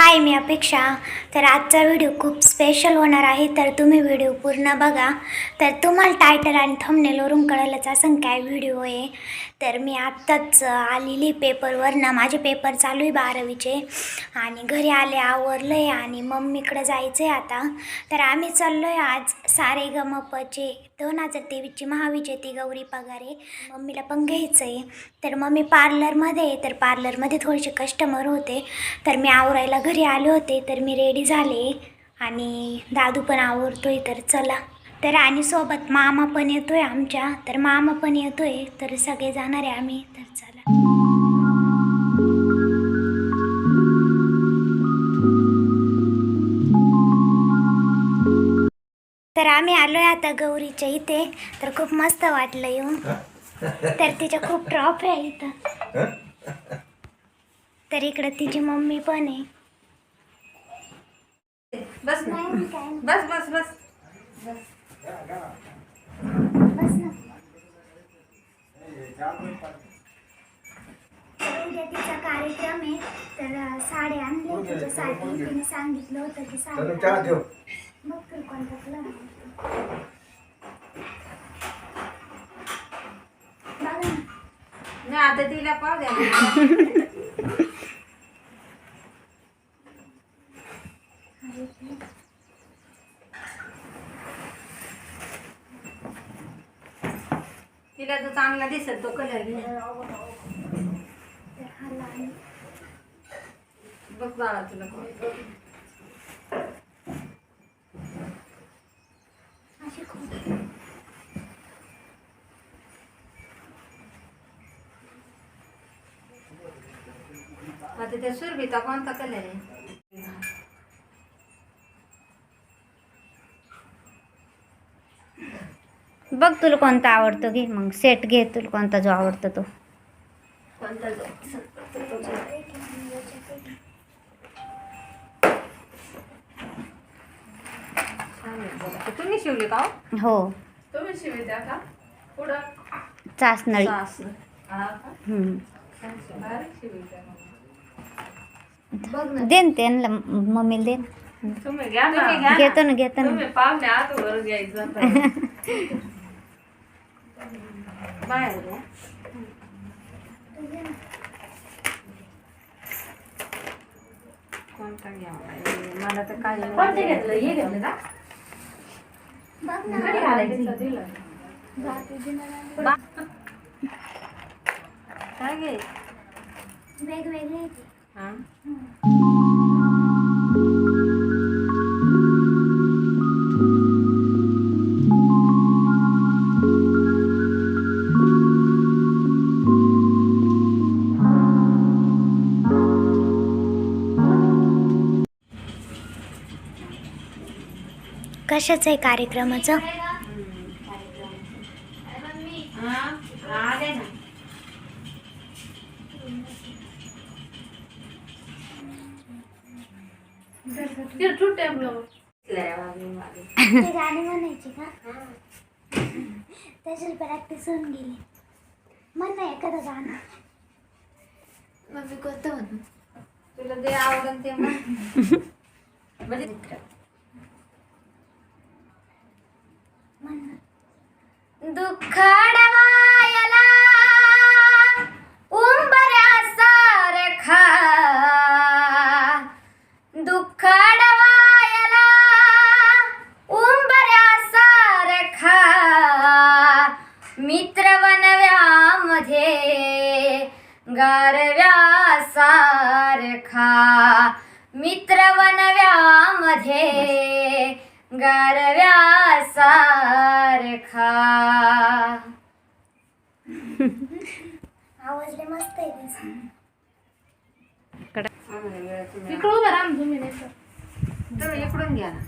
हाय मी अपेक्षा. तर आजचा व्हिडिओ खूप स्पेशल होणार आहे. तर तुम्ही व्हिडिओ पूर्ण बघा. तर तुम्हाला टायटल आणि थंबनेलवरून कळलंच असं काय व्हिडिओ आहे. तर मी आत्ताच आलेली पेपरवरनं माझे पेपर चालू आहे बारावीचे. आणि घरी आले आवरलं आहे आणि मम्मीकडे जायचं आहे आता. तर आम्ही चाललो आहे आज सारे गमपचे दोन हजार तेवीसची महाविजेती गौरी पगारे मम्मीला पण घ्यायचं आहे तर मम्मी पार्लरमध्ये आहे. तर पार्लरमध्ये थोडेसे कस्टमर होते. तर मी आवरायला घरी आले होते तर मी रेडी झाले आणि दादू पण आवरतोय तर चला. तर आणि सोबत मामा पण येतोय आमच्या तर मामा पण येतोय तर सगळे जाणार आहे आम्ही तर चला. तर आम्ही आलोय आता गौरीच्या इथे तर खूप मस्त वाटलं येऊन तर तिच्या खूप ट्रॉफ आहे इथं. तर इकडं तिची मम्मी पण आहे. बस ना. बस बस बस. बस ना. तर उद्या तिचा कार्यक्रम आहे तर साड्या आणल्या तिच्यासाठी. तिने सांगितलं होतं की चलो चहा साडी ठेव बघ तू आहे. बघा ना. आता तिला पाव द्या. तिला तो चांगला दिसत तो कलर हा. बघ बाळा तुला आता त्या सुरभीचा कोणता कलर आहे? बघ तुला कोणता आवडतो घे मग सेट घे तुला कोणता जो आवडतो तो. तुम्ही शिवली का हो? हो. तुम्ही शिवल्या का? पुढं? चासनळी. सास हा का? हम्म. दे ना त्यांना मम्मीला दे ना. तुम्ही घ्या ना तुम्ही घ्या ना. घेतो ना घेतो तुम्ही ना पाहुणे आत वर घ्यायचं. बाहेर द्या. कोणता घ्यावा हे मला तर काही नाही. कोणते घेतलं हे घेतलं का बघ ना घरी घालायचं दिलं जाते दिनाला. काय घे वेगवेगळे आहे ते. हा कशाचं आहे कार्यक्रमाचं हा. ते गाणी म्हणायची का त्याची प्रॅक्टिस होऊन गेली म्हण ना एखादं गाणं मग मी कोणतं म्हणू तुला जे आवडन ते म्हण. म्हणजे दुःखाडवायला उंबऱ्या सारखा. दुःखाडवायला उंबऱ्या सारखा. मित्रवनव्यामध्ये गारव्या सारखा. मित्रवनव्यामध्ये गारव्या सारखा आवाज लय मस्त आहे. तुम्ही इकडून घ्या ना.